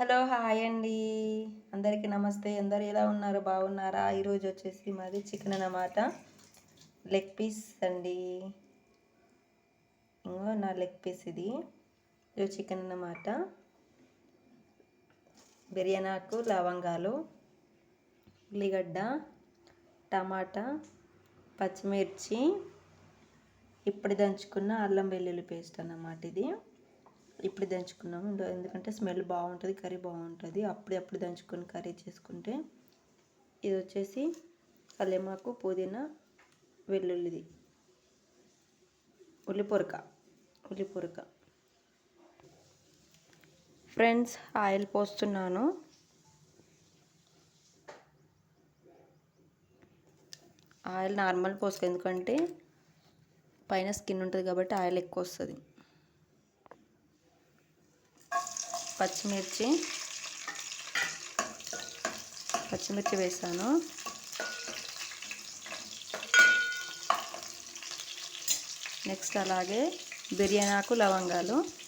Hello hi అండి. అందరికీ నమస్తే. అందరు ఎలా ఉన్నారు? బాగున్నారా? ఈరోజు వచ్చేసి మాది చికెన్ అన్నమాట. లెగ్ పీస్ అండి. ఇంకో నా లెగ్ పీస్ ఇది. ఇది చికెన్ అన్నమాట. బిర్యానాకు లవంగాలు ఉల్లిగడ్డ టమాటా పచ్చిమిర్చి ఇప్పుడు దంచుకున్న అల్లం వెల్లుల్లి పేస్ట్ అన్నమాట ఇది. ఇప్పుడు దంచుకున్నాము. ఎందుకంటే స్మెల్ బాగుంటుంది కర్రీ బాగుంటుంది. అప్పుడే అప్పుడు దంచుకొని కర్రీ చేసుకుంటే ఇది వచ్చేసి కల్లేమాకు పుదీనా వెల్లుల్లిది ఉల్లి ఉల్లిపొరక ఉల్లి ఫ్రెండ్స్ ఆయిల్ పోస్తున్నాను. ఆయిల్ నార్మల్ పోసుకో ఎందుకంటే పైన స్కిన్ ఉంటుంది కాబట్టి ఆయిల్ ఎక్కువ వస్తుంది. పచ్చిమిర్చి. పచ్చిమిర్చి వేసాను. నెక్స్ట్ అలాగే బిర్యానీ ఆకు లవంగాలు.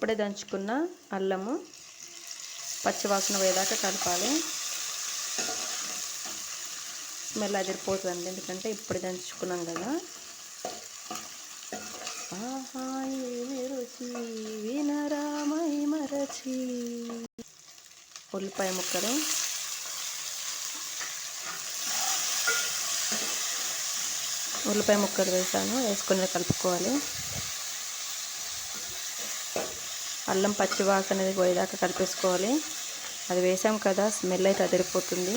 ఇప్పుడే దంచుకున్న అల్లము పచ్చివాసన వేదాకా కలపాలి. స్మెల్ అదిరిపోతుందండి ఎందుకంటే ఇప్పుడే దంచుకున్నాం కదా. ఆహా ఏమి రుచి వినరామై మరచి. ఉల్లిపాయ ముక్కలు. ఉల్లిపాయ ముక్కలు వేసాను వేసుకుని కలుపుకోవాలి. అల్లం పచ్చివాక అనేది పోయేదాకా కలిపేసుకోవాలి. అది వేసాం కదా స్మెల్ అయితే అదిరిపోతుంది.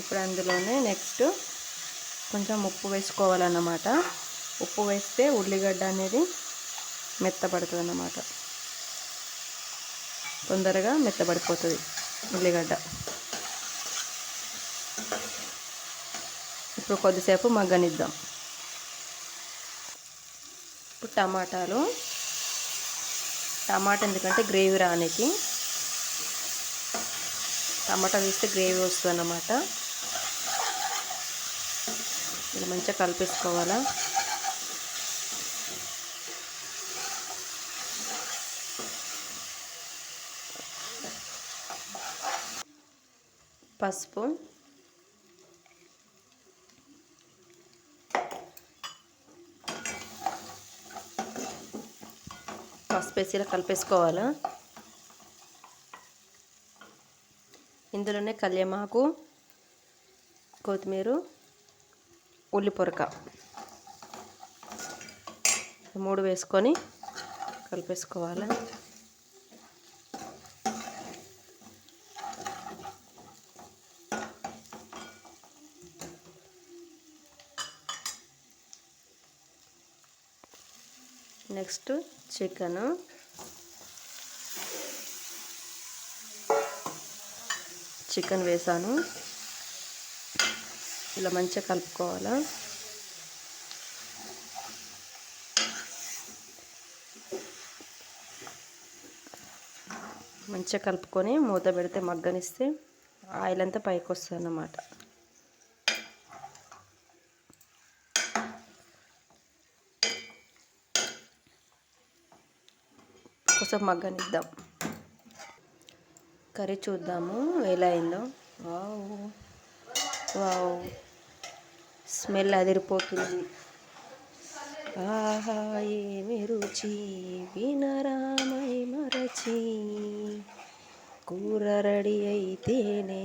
ఇప్పుడు అందులోనే నెక్స్ట్ కొంచెం ఉప్పు వేసుకోవాలన్నమాట. ఉప్పు వేస్తే ఉల్లిగడ్డ అనేది మెత్తబడుతుంది అన్నమాట తొందరగా మెత్తబడిపోతుంది ఉల్లిగడ్డ. ఇప్పుడు కొద్దిసేపు మగ్గనిద్దాం. ఇప్పుడు టమాటాలు. టమాటా ఎందుకంటే గ్రేవీ రానికి. టమాటా వేస్తే గ్రేవీ వస్తుంది అన్నమాట ఇలా మంచిగా కలిపేసుకోవాలా. పసుపు. పసుపు వేసి ఇలా కలిపేసుకోవాలా? ఇందులోనే కళ్యమాకు కొత్తిమీర ఉల్లి పొరక మూడు వేసుకొని కలిపేసుకోవాలి? Next chicken. చికెన్ వేసాను. ఇలా మంచిగా కలుపుకోవాలా. మంచిగా కలుపుకొని మూత పెడితే మగ్గనిస్తే ఆయిల్ అంతా పైకి వస్తుంది అన్నమాట. కొంచెం మగ్గనిద్దాం. కర్రీ చూద్దాము ఎలా అయిందో. వావ్. వావ్. స్మెల్ అదిరిపోతుంది. ఆహా ఏమి రుచి. వినరామై మరచి. కూర రెడీ అయితేనే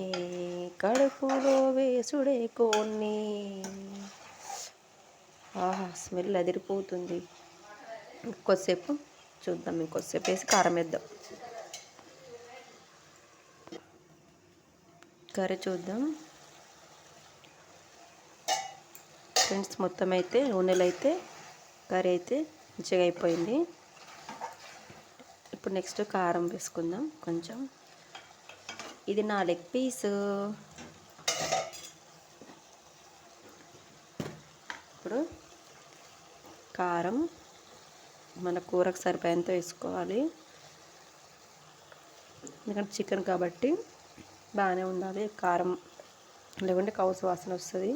కడుపులో వేసుడే కొన్ని. ఆహా స్మెల్ అదిరిపోతుంది. ఇంకొద్దిసేపు చూద్దాం ఇంకొద్దిసేపు వేసి కారం వేద్దాం. కర్రీ చూద్దాం. ఫ్రెండ్స్ మొత్తం అయితే నూనెలు అయితే కర్రీ అయితే మంచిగా అయిపోయింది. ఇప్పుడు నెక్స్ట్ కారం వేసుకుందాం కొంచెం. ఇది నా లెగ్ పీస్. ఇప్పుడు కారం. మన కూరకు సరిపోయేంత వేసుకోవాలి. ఎందుకంటే చికెన్ కాబట్టి బాగానే ఉండాలి. కారం లేకుంటే కౌసు వాసన వస్తుంది.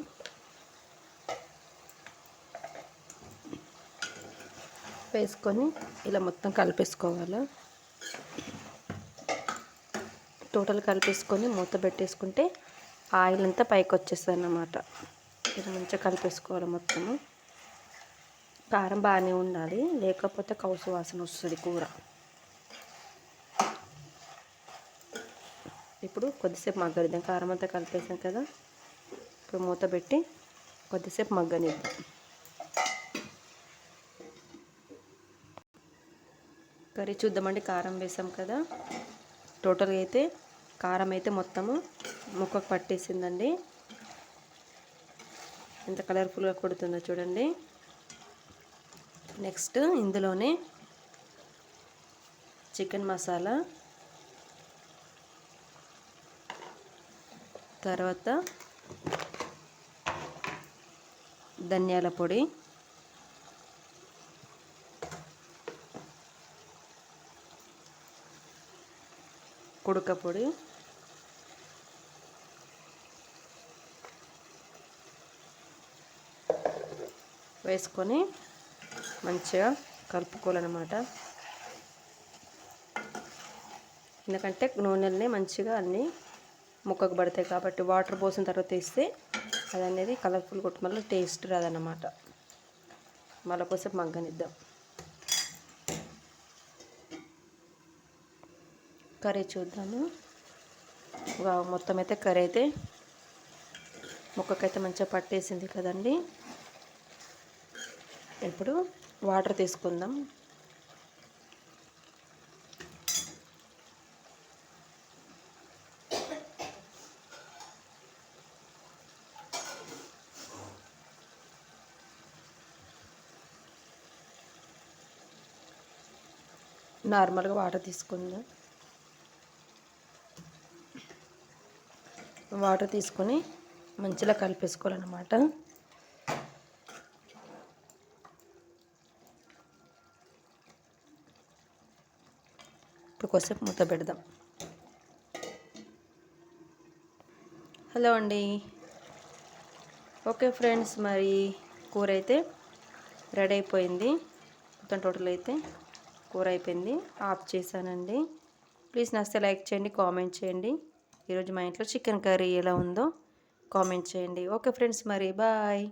వేసుకొని ఇలా మొత్తం కలిపేసుకోవాలి. టోటల్ కలిపేసుకొని మూత పెట్టేసుకుంటే ఆయిల్ అంతా పైకి వచ్చేస్తుంది అన్నమాట ఇలా మంచిగా కలిపేసుకోవాలి మొత్తము. కారం బాగానే ఉండాలి. లేకపోతే కౌసు వాసన వస్తుంది కూర. ఇప్పుడు కొద్దిసేపు మగ్గనిద్దాం. కారం అంతా కలిపేసాం కదా. ఇప్పుడు మూత పెట్టి కొద్దిసేపు మగ్గనిద్దాం. కర్రీ చూద్దామండి. కారం వేసాం కదా. టోటల్గా అయితే కారం అయితే మొత్తము ముక్కకు పట్టేసిందండి. ఎంత కలర్ఫుల్గా కొడుతుందో చూడండి. నెక్స్ట్ ఇందులోనే చికెన్ మసాలా తర్వాత ధనియాల పొడి కుడక పొడి వేసుకొని మంచిగా కలుపుకోవాలన్నమాట. ఎందుకంటే నూనెల్ని మంచిగా అన్నీ ముక్కకు పడతాయి కాబట్టి వాటర్ పోసిన తర్వాత వేస్తే అది అనేది కలర్ఫుల్ కొట్టు మళ్ళీ టేస్ట్ రాదన్నమాట. మళ్ళీ కోసం మగ్గనిద్దాం. కర్రీ చూద్దాము. మొత్తం అయితే కర్రీ అయితే ముక్కకైతే మంచిగా పట్టేసింది కదండి. ఇప్పుడు వాటర్ తీసుకుందాం. నార్మల్గా వాటర్ తీసుకుందాం. వాటర్ తీసుకొని మంచిగా కలిపేసుకోవాలన్నమాట. ఇప్పుడు కొద్దిసేపు మూత పెడదాం. హలో అండి. ఓకే ఫ్రెండ్స్ మరి కూర అయితే రెడీ అయిపోయింది. మొత్తం టోటల్ అయితే కూర అయిపోయింది. ఆఫ్ చేశానండి. ప్లీజ్ నచ్చితే లైక్ చేయండి కామెంట్ చేయండి. ఈరోజు మా ఇంట్లో చికెన్ కర్రీ ఎలా ఉందో కామెంట్ చేయండి. ఓకే ఫ్రెండ్స్ మరి బాయ్.